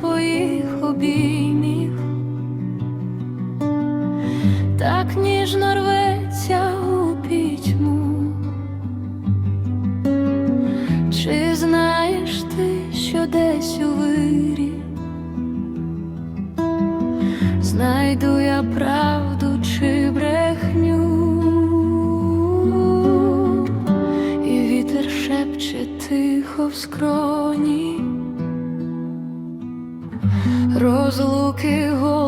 твоїх обіймів, так ніжно рветься у пітьму, чи знаєш ти, що десь у вирі? Знайду я правду чи брехню, і вітер шепче тихо в скроні розлуки голос.